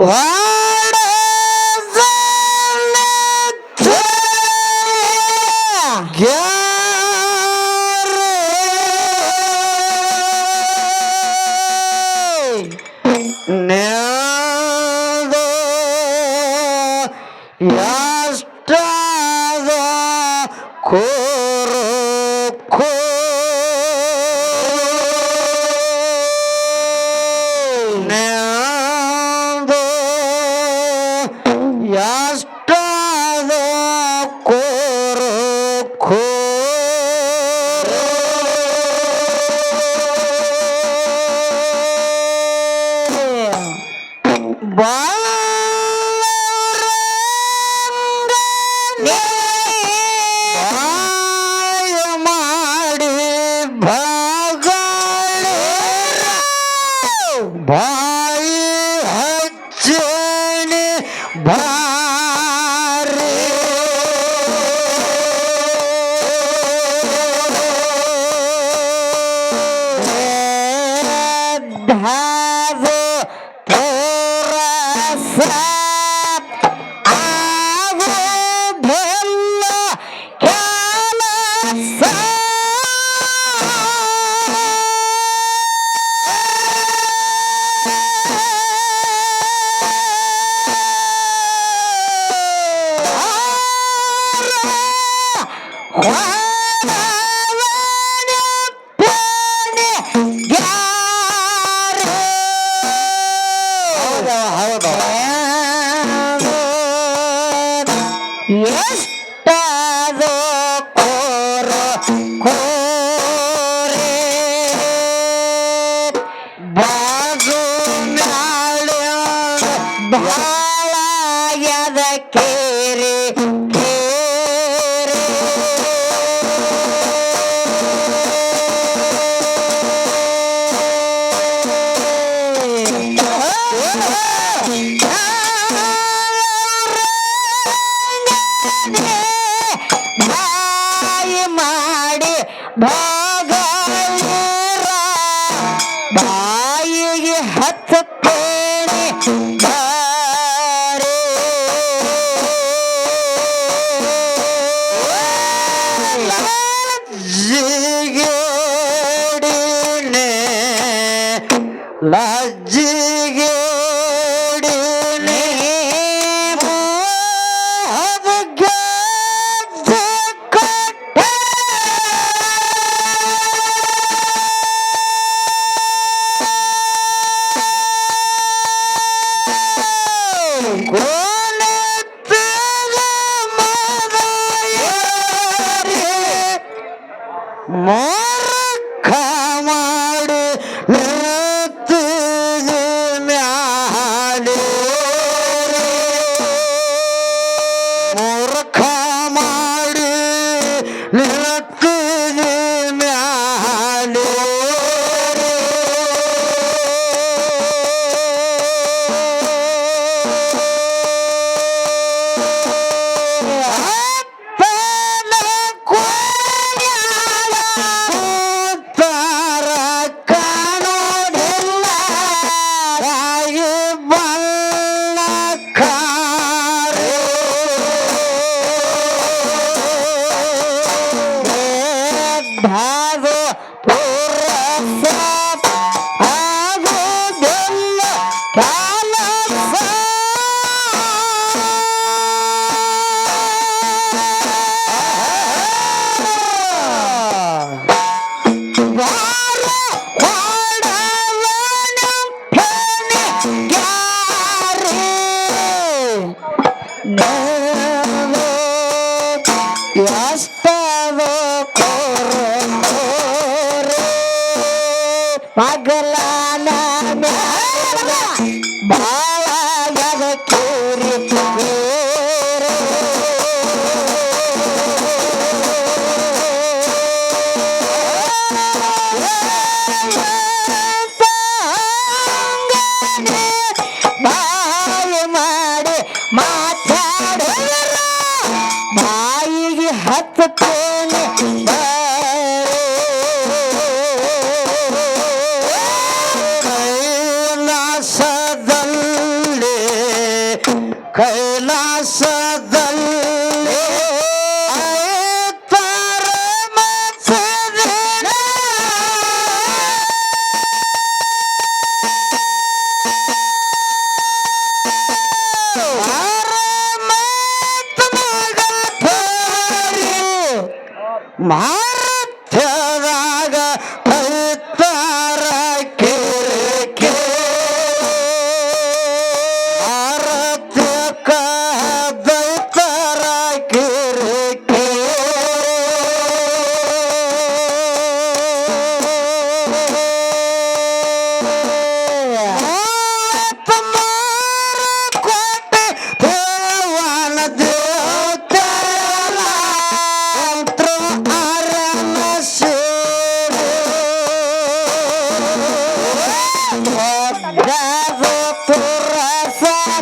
ವಾ ಎಷ್ಟಾದ ಪಗಲಾನ ಭಾವ ಕೇರಿ ಮಾಡಿ ಮಾತಾಡಿದ್ರ ಬಾಯಿಗೆ ಹತ್ತೇನೆ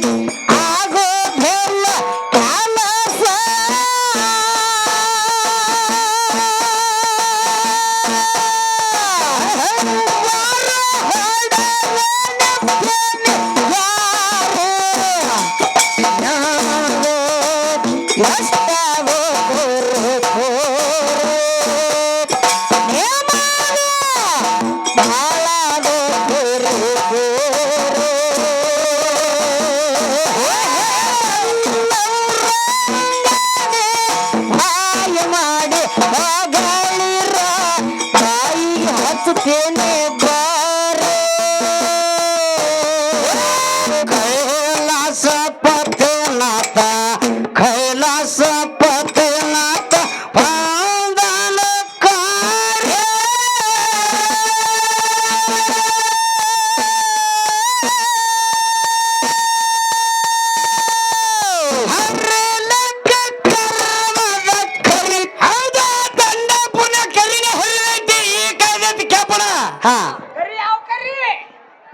do. ತಾಯಿಗೆ ಹಚ್ಚುತ್ತೇನೆ.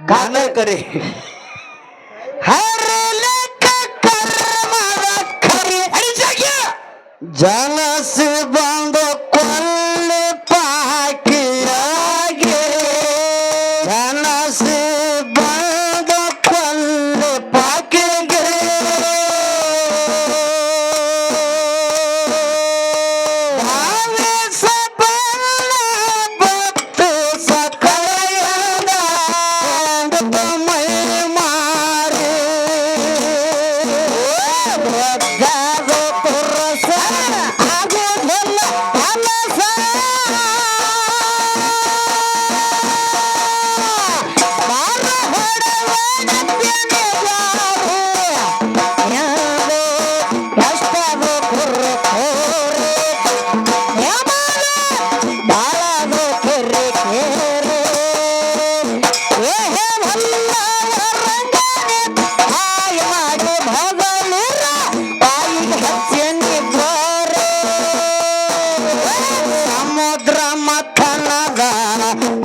ಗಾನ ಕರಿ. ಜಾನ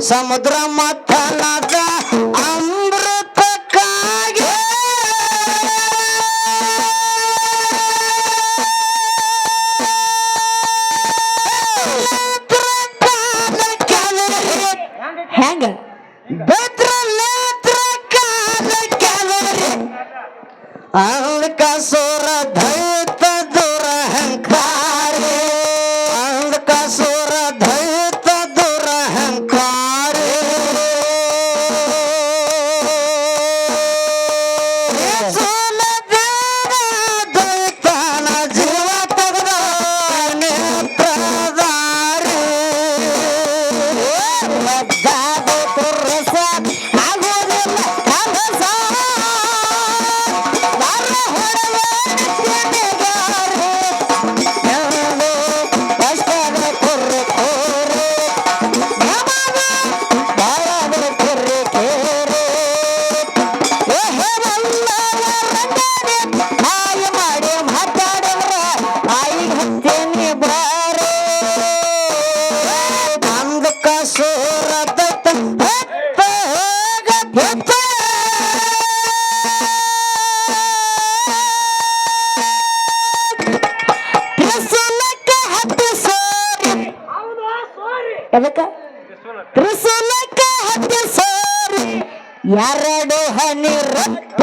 ಸಮುದ್ರ ಮಠಲದ ಎದಕ್ಕ ತ್ರಿಶೂಲಕ್ಕ ಹತ್ತು ಸಾರಿ ಎರಡು ಹನಿ ರಕ್ತ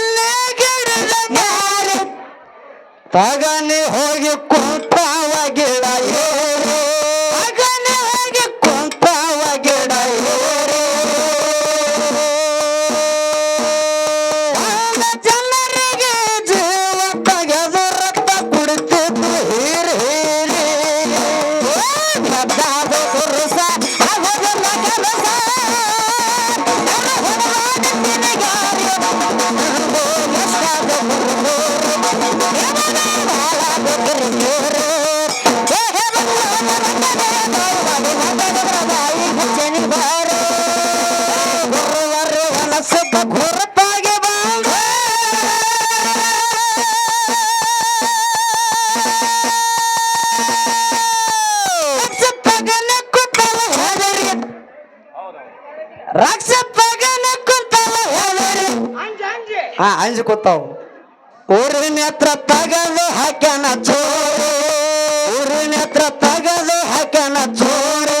ಗದ್ದಾದ ಹಾ ಅಂಜು ಕೂತಾವು. ಊರಿನ ಹತ್ರ ತಗದು ಹಾಕ್ಯಾನ ಚೋರು. ಊರಿನ ಹತ್ರ ತಗದು ಹಾಕ್ಯಾನ ಚೋರು.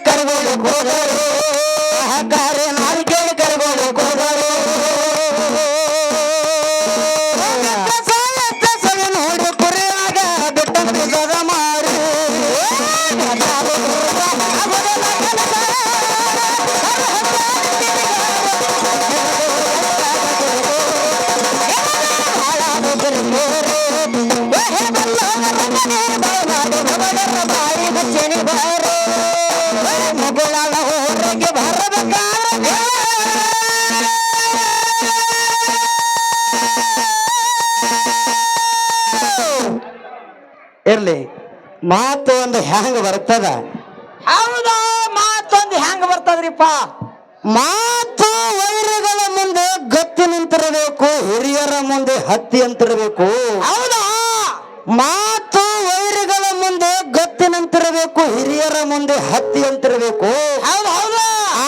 ಇರ್ಲಿ ಮಾತು ಒಂದು ಹ್ಯಾಂಗ ಬರ್ತದ? ಹೌದಾ? ಮಾತೊಂದು ಹೆಂಗ್ ಬರ್ತದ್ರಿಪ್ಪ ಮಾತು ವೈರಗಳ ಮುಂದೆ ಗತ್ತಿ ನಿಂತಿರಬೇಕು ಹಿರಿಯರ ಮುಂದೆ ಹತ್ತಿ ಅಂತಿರಬೇಕು. ಹೌದಾ? ಮಾತು ವೈರಗಳ ಮುಂದೆ ಗತ್ತಿ ನಿಂತಿರಬೇಕು ಹಿರಿಯರ ಮುಂದೆ ಹತ್ತಿ ಅಂತಿರಬೇಕು. ಹೌದು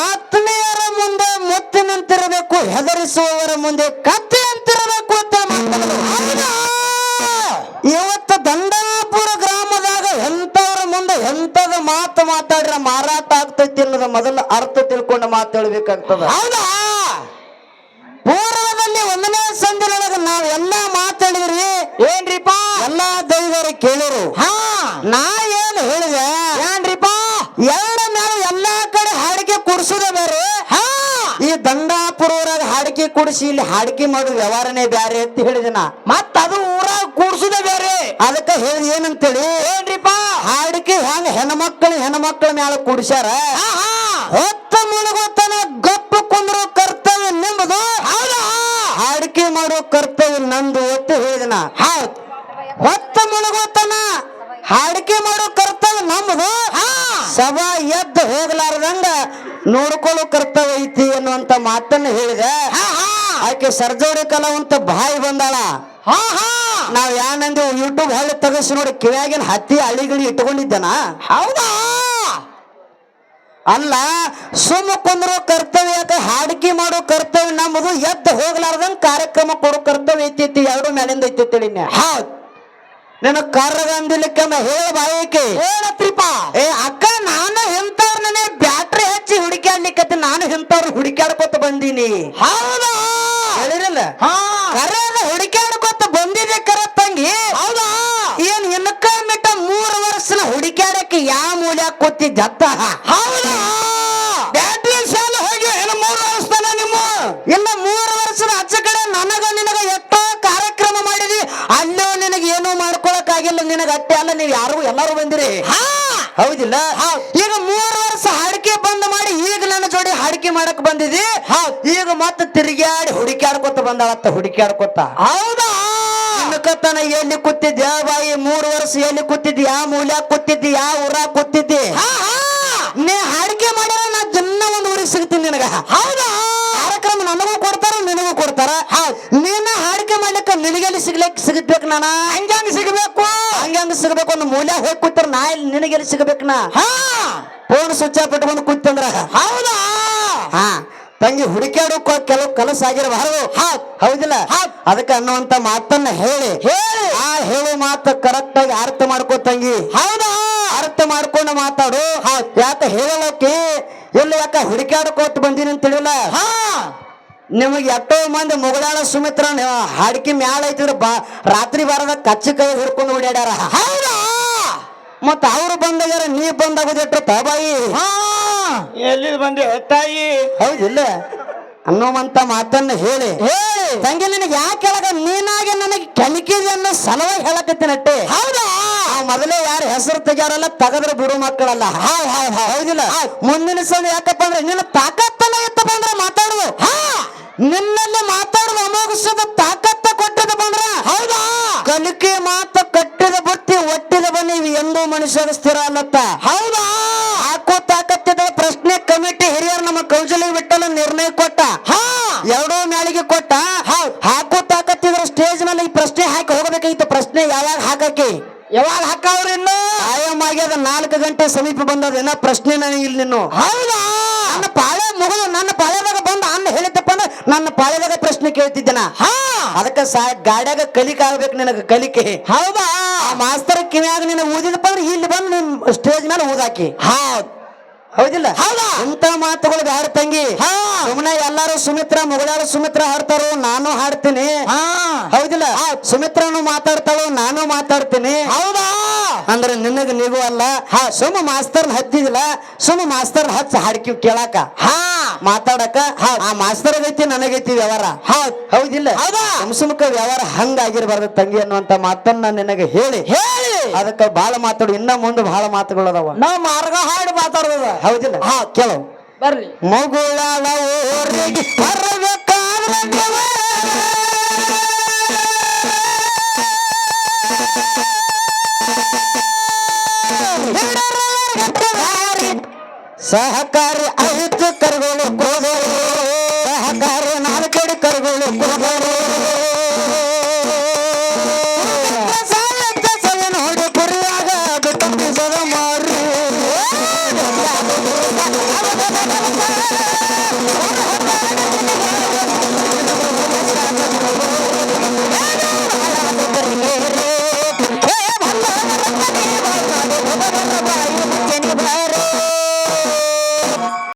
ಆತ್ಮೀಯರ ಮುಂದೆ ಮುತ್ತಿ ನಿಂತಿರಬೇಕು ಹೆದರಿಸುವವರ ಮುಂದೆ ಕತ್ತಿ ಅಂತಿರಬೇಕು ಅಂತ ಮಾತಾಡೋದು. ಎಂತದ ಮಾತು ಮಾತಾಡ್ರ ಮಾರಾಟ ಆಗ್ತೈತಿ ಅನ್ನೋದ ಮೊದಲ ಅರ್ಥ ತಿಳ್ಕೊಂಡು ಮಾತಾಡ್ಬೇಕಾಗ್ತದ ಹೌದಾ? ಪೂರ್ವದಲ್ಲಿ ಒಂದನೇ ಸಂದಿನೊಳಗ ನಾವ್ ಎಲ್ಲಾ ಮಾತಾಡಿದ್ರಿ ಏನ್ರಿಪ? ಎಲ್ಲಾ ದೈವರು ಕೇಳಿರು. ಹಾ. ನಾ ಏನ್ ಹೇಳಿದೆ? ಏನ್ರಿಪ? ಎರಡ ಮೇಲೆ ಎಲ್ಲಾ ಕಡೆ ಹಾಡಿಕೆ ಕುಡ್ಸುದ ಬೇರೆ. ಹಾಡಿಕೆ ಕುಡಿಸಿ ಇಲ್ಲಿ ಹಾಡಿಕೆ ಮಾಡೋ ವ್ಯವಹಾರನೇ ಬೇರೆ ಅಂತ ಹೇಳಿದೆ ನಾ ಮತ್ತ ಅದು ಊರಾಗ ಕೂಡ್ಸುದ ಬೇರೆ ಅದಕ್ಕ ಹೇಳಿ ಏನಂತೇಳಿ? ಏನ್ರಿಪ್ಪ? ಹಾಡಿಕೆ ಹೆಂಗ ಹೆಣ್ಮಕ್ಳು ಹೆಣ್ಮಕ್ಳ ಮೇಲೆ ಕೂಡಿಸ್ಯಾರ? ಹೊತ್ತ ಮುಳುಗೋತನ ಗಪ್ಪ ಕುಂದ್ರು ಕರ್ತವ್ಯ ನಿಂಬುದು? ಹೌದಾ? ಹಾಡಿಕೆ ಮಾಡೋ ಕರ್ತವ್ಯ ನಂದು ಒತ್ತು ಹೇಳಿದನ. ಹೌದ್. ಹೊತ್ತ ಮುಳುಗುತ್ತನ ಹಾಡಿಕೆ ಮಾಡೋ ಕರ್ತವ್ಯ ನಮ್ಮದು ಸಭಾ ಎದ್ದು ಹೋಗ್ಲಾರ್ದಂಗ ನೋಡ್ಕೊಳ್ಳೋ ಕರ್ತವ್ಯ ಐತಿ ಅನ್ನುವಂತ ಮಾತನ್ನ ಹೇಳಿದ. ಹಾ ಹಾ. ಆಕೆ ಸರ್ಜೋಡಿ ಕಲಾವಂತ ಬಾಯಿ ಬಂದಾಳ. ಹಾ ಹಾ. ನಾವ್ ಯಾನಂದು ಯೂಟ್ಯೂಬ್ ಹಳ್ಳಿ ತಗಸ್ ನೋಡಿ ಕಿವ್ಯಾಗಿನ ಹತ್ತಿ ಹಳ್ಳಿಗಳು ಇಟ್ಕೊಂಡಿದ್ದನ. ಹೌದಾ? ಅಲ್ಲ ಸುಮ್ಮ ಕುಂದ್ರೋ ಕರ್ತವ್ಯ ಹಾಡಿಕೆ ಮಾಡೋ ಕರ್ತವ್ಯ ನಮ್ಮದು ಎದ್ದು ಹೋಗ್ಲಾರ್ದಂಗ ಕಾರ್ಯಕ್ರಮ ಕೊಡೋ ಕರ್ತವ್ಯ ಐತಿ ಎರಡು ಮೇಲಿಂದ ಐತಿ ಹೌದ್. ನಿನ್ನ ಕರ್ರಗ ಅಂದಿಲಿಕ್ಕೆ ಹೇಳ ಬಾಯಿಕೆ ಏನತ್ರಿಪ್ಪ ಏ ಅಕ್ಕ ನಾನು ಇಂಥವ್ರನ್ನೇ ಬ್ಯಾಟ್ರಿ ಹಚ್ಚಿ ಹುಡುಕ್ಯಾಡ್ಲಿಕ್ಕತ್ತೆ ನಾನು ಇಂಥವ್ರು ಹುಡುಕ್ಯಾಡ್ಕೊತ ಬಂದೀನಿ. ಹೌದಾ? ಹೇಳಿರಲ್ಲ? ಹಾ. ಕರೆಯಲ್ಲ ಹುಡುಕ್ಯಾಡ್ಕೊತ ಬಂದಿದೆ ಕರ ತಂಗಿ ಹೌದಾ? ಏನ್ ಇನ್ಕ ಮಿಟ್ಟ ಮೂರು ವರ್ಷನ ಹುಡುಕ್ಯಾಡಕ್ಕೆ ಯಾವ ಮೂಲ್ಯ ಕೂತಿದ್ದತ್ತ ಹೌದಾ ಬ್ಯಾಟ್ರಿ ಶಾಲೆ ಹೋಗಿ ಏನು ಮೂರು ವರ್ಷದಲ್ಲ ನಿಮ್ಮ ಇಲ್ಲ ಮೂರು ವರ್ಷದ ಆಚೆ ಕಡೆ ನನಗ ನಿನಗ ಎಷ್ಟೋ ಕಾರ್ಯಕ್ರಮ ಮಾಡಿದಿ ಅಲ್ಲೂ ನಿನಗೆ ಏನೂ ಮಾಡ್ಕೊಳಕ್ ಆಗಿಲ್ಲ ನಿನಗ ಅಟ್ಟೆ ಅಲ್ಲ ನೀವು ಯಾರು ಎಲ್ಲರೂ ಬಂದಿರಿ? ಹಾ. ಹೌದಿಲ್ಲ? ಈಗ ಮೂರು ವರ್ಷ ಹಾಡಿಕೆ ಬಂದ್ ಮಾಡಿ ಈಗ ನನ್ನ ಜೋಡಿ ಹಾಡಿಕೆ ಮಾಡಕ್ ಬಂದಿದಿ? ಈಗ ಮತ್ತೆ ತಿರುಗಾಡಿ ಹುಡುಕ್ಯಾಡ್ಕೊತ ಬಂದಾಳತ್ತ ಹುಡುಕ್ಯಾಡ್ಕೊತ? ಹೌದಾ? ಇನ್ಕತನ ಎಲ್ಲಿ ಕೂತಿದ್ದೆ ಬಾಯಿ? ಮೂರು ವರ್ಷ ಎಲ್ಲಿ ಕೂತಿದ್ದಿ ಯಾವ ಮೂಲ್ಯ ಕೂತಿದ್ದಿ? ಯಾವ ಊರ ಕೂತಿದ್ದಿ? ಹಾ ಹಾ. ನೀ ಹಾಡಿಕೆ ಮಾಡ್ಯಾರ ನಾ ಜನ್ನ ಒಂದು ಊರಿಗೆ ಸಿಗ್ತೀನಿ ನಿನಗ. ಹೌದಾ? ಕಾರ್ಯಕ್ರಮ ನನಗೂ ಕೊಡ್ತಾರ ನಿನಗೂ ಕೊಡ್ತಾರ. ನೀನ ಹಾಡಿಕೆ ಮಾಡ್ಲಿಕ್ಕೆ ನಿನಗೆಲ್ಲಿ ಸಿಗ್ಲಿಕ್ಕೆ ಸಿಗಬೇಕು ನಾನ? ಹಂಗಂಗ್ ಸಿಗಬೇಕು. ಹಂಗ ಸಿಗ್ಬೇಕು ಒಂದು ಮೂಲ್ಯ ಹೋಗಿ ಕೂತಾರ ನಾ ಇಲ್ಲಿ ನಿನಗೆಲ್ಲಿ ಸಿಗಬೇಕು ನಾ? ಹಾ! ಫೋನ್ ಸ್ವಿಚ್ ಆಫ್ ಇಟ್ಕೊಂಡು ಕೂತಂದ್ರ ಹೌದಾ? ಹಾ. ತಂಗಿ ಹುಡುಕಾಡು ಕೆಲವು ಕಲಸ ಆಗಿರಬಾರದು ಹೌದಿಲ್ಲ? ಅದಕ್ಕೆ ಅನ್ನುವಂತ ಮಾತನ್ನ ಹೇಳಿ. ಹೇಳಿ. ಆ ಹೇಳೋ ಮಾತು ಕರೆಕ್ಟ್ ಆಗಿ ಅರ್ಥ ಮಾಡ್ಕೋ ತಂಗಿ. ಹೌದಾ? ಅರ್ಥ ಮಾಡ್ಕೊಂಡು ಮಾತಾಡು. ಯಾಕ ಹೇಳಲಕ್ಕೆ ಎಲ್ಲಿ ಯಾಕ ಹುಡುಕ್ಯಾಡ್ಕೋತ ಬಂದೀನಿ ಅಂತ ತಿಳಿಲ್ಲ ಹಾ. ನಿಮಗೆ ಎಷ್ಟೋ ಮಂದಿ ಮುಗಳಾಳ ಸುಮಿತ್ರ ಹಾಡಿಕೆ ಮ್ಯಾಲ ಐತಿದ್ರ ಬಾ ರಾತ್ರಿ ಬಾರದ ಕಚ್ಚಿ ಕೈ ಹಿಡ್ಕೊಂಡು ಓಡಾಡ್ಯಾರ. ಹೌದಾ? ಮತ್ತ ಅವ್ರು ಬಂದಾಗ್ಯಾರ ನೀ ಬಂದಾಗೋದಿಟ್ರ ತಾಯಿ ಹಾ ಎಲ್ಲಿ ಬಂದಿ ತಾಯಿ? ಹೌದಿಲ್ಲ ಅನ್ನುವಂತ ಮಾತನ್ನ ಹೇಳಿ. ಹೇಳಿ. ತಂಗಿ ನಿನಗೆ ಯಾಕೆ ಹೇಳಕ? ನೀನಾಗೆ ನನಗೆ ಕಲಿಕಿದೆ ಅನ್ನೋ ಸಲುವಾಗಿ ಹೇಳಕತ್ತಿನಟ್ಟೆ ಹೌದಾ? ಮೊದಲೇ ಯಾರು ಹೆಸರು ತೆಗ್ಯಾರಲ್ಲ ತಗದ್ರೆ ಬಿಡು ಮಕ್ಕಳಲ್ಲ. ಹಾಯ್ ಹಾಯ್ ಹೌದ್ ಹೌದಿಲ್ಲ. ಮುಂದಿನ ಸಲ ಯಾಕಪ್ಪ ಅಂದ್ರೆ ನಿನ್ನ ತಾಕತ್ತಲ್ಲ ಎತ್ತಪ್ಪ ಅಂದ್ರೆ ಮಾತಾಡುದು ಹಾ. ನಿನ್ನಲ್ಲಿ ಮಾತಾಡುವ ಅಮೋಘಿಸದ ತಾಕತ್ತ ಕೊಟ್ಟದ ಬಂದ್ರ? ಹೌದಾ? ಕಲಿಕೆ ಮಾತ ಕಟ್ಟಿದ ಬುತ್ತಿ ಒಟ್ಟಿದ ಬನ್ನಿ ಎಂದು ಎಂದೂ ಮನುಷ್ಯರ ಸ್ಥಿರ ಅಲ್ಲತ್ತ ಹೌದಾ? ಹಾಕೋ ತಾಕತ್ತಿದ ಪ್ರಶ್ನೆ ಕಮಿಟಿ ಹಿರಿಯರು ನಮ್ಮ ಕೌಶಲ್ಯ ಬಿಟ್ಟಲು ನಿರ್ಣಯ ಕೊಟ್ಟ. ಹಾ. ಎರಡೂ ಮ್ಯಾಳಿಗೆ ಕೊಟ್ಟ. ಹಾಕೋ ತಾಕತ್ತಿದ್ರ ಸ್ಟೇಜ್ ಮೇಲೆ ಈ ಪ್ರಶ್ನೆ ಹಾಕಿ ಹೋಗಬೇಕಾಗಿತ್ತು. ಪ್ರಶ್ನೆ ಯಾವಾಗ ಹಾಕಿ ಯಾವಾಗ ಹಾಕಾವ್ರಿ ಇನ್ನು? ಆಗ್ಯದ ನಾಲ್ಕು ಗಂಟೆ ಸಮೀಪ ಬಂದದ ಏನ ಪ್ರಶ್ನೆ ನನಗೆ ಇಲ್ಲಿ ನೀನು ಹೌದಾ? ನನ್ನ ಪಾಳೆ ಮುಗಿದು ನನ್ನ ಪಾಳೆದಾಗ ಬಂದ ಅನ್ನ ಹೇಳಿದ್ದಪ್ಪ ಅಂದ್ರೆ ನನ್ನ ಪಾಳೆದಾಗ ಪ್ರಶ್ನೆ ಕೇಳ್ತಿದ್ದೇನ. ಹಾ. ಅದಕ್ಕೆ ಸಾ ಗಾಡ್ಯಾಗ ಕಲಿಕೆ ಆಗ್ಬೇಕು ನಿನಗೆ ಕಲಿಕೆ. ಹೌದಾ? ಆ ಮಾಸ್ತರ್ ಕಿವಿಯಾಗ ನಿನ್ನ ಊದಿದಪ್ಪ ಅಂದ್ರೆ ಇಲ್ಲಿ ಬಂದು ನಿಮ್ ಸ್ಟೇಜ್ ಮೇಲೆ ಊದಾಕಿ. ಹೌದ್. ಹೌದಿಲ್ಲ? ಹೌದಾ? ಇಂಥ ಮಾತುಗಳು ಬ್ಯಾಡ ತಂಗಿ. ಹಾ. ಸುಮ್ಮನೆ ಎಲ್ಲಾರು ಸುಮಿತ್ರ ಮುಗಳಾಳು ಸುಮಿತ್ರ ಹಾಡ್ತಾರೋ ನಾನು ಹಾಡ್ತೀನಿ. ಹಾ. ಹೌದಿಲ್ಲ? ಸುಮಿತ್ರನು ಮಾತಾಡ್ತಾಳು ನಾನು ಮಾತಾಡ್ತೀನಿ. ಹೌದಾ? ಅಂದ್ರೆ ನಿನಗ ನಿಗೂ ಅಲ್ಲ. ಹಾ ಸುಮ್ಮ ಮಾಸ್ತರ್ ಹತ್ತಿದಿಲ್ಲ. ಸುಮ್ಮ ಮಾಸ್ತರ್ ಹಚ್ಚ ಹಾಡ್ಕಿ ಕೇಳಾಕ. ಹಾ. ಮಾತಾಡಕ. ಆ ಮಾಸ್ತರ್ ಐತಿ ನನಗೈತಿ ವ್ಯವಹಾರ. ಹೌದ್ ಹೌದಿಲ್ಲ? ಹೌದಾ? ಸುಮ್ಸುಮ್ಕ ವ್ಯವಹಾರ ಹಂಗಾಗಿರ್ಬಾರ್ದು ತಂಗಿ ಅನ್ನುವಂತ ಮಾತನ್ನ ನಿನಗೆ ಹೇಳಿ. ಹೇಳಿ. ಅದಕ್ಕ ಬಾಳ ಮಾತಾಡು. ಇನ್ನ ಮುಂದೆ ಬಹಳ ಮಾತುಗಳು ಅದಾವ. ನಾವ್ ಮಾರ್ಗ ಹಾಡು ಮಾತಾಡೋದ. ಹೌದಿಲ್ಲ? ಹಾ ಕೇಳು. ಬರ್ರಿ ಮಗುಳಾಳ ಊರಿಗೆ ಬರಬೇಕಾದ್ರೆ ನೀವು. ಸಹಕಾರಿ ಐದು ಕರುಗಳು ಕೋದರು ಸಹಕಾರಿ ನಾಲ್ಕಡಿ ಕರುಗಳು ಕೋದರು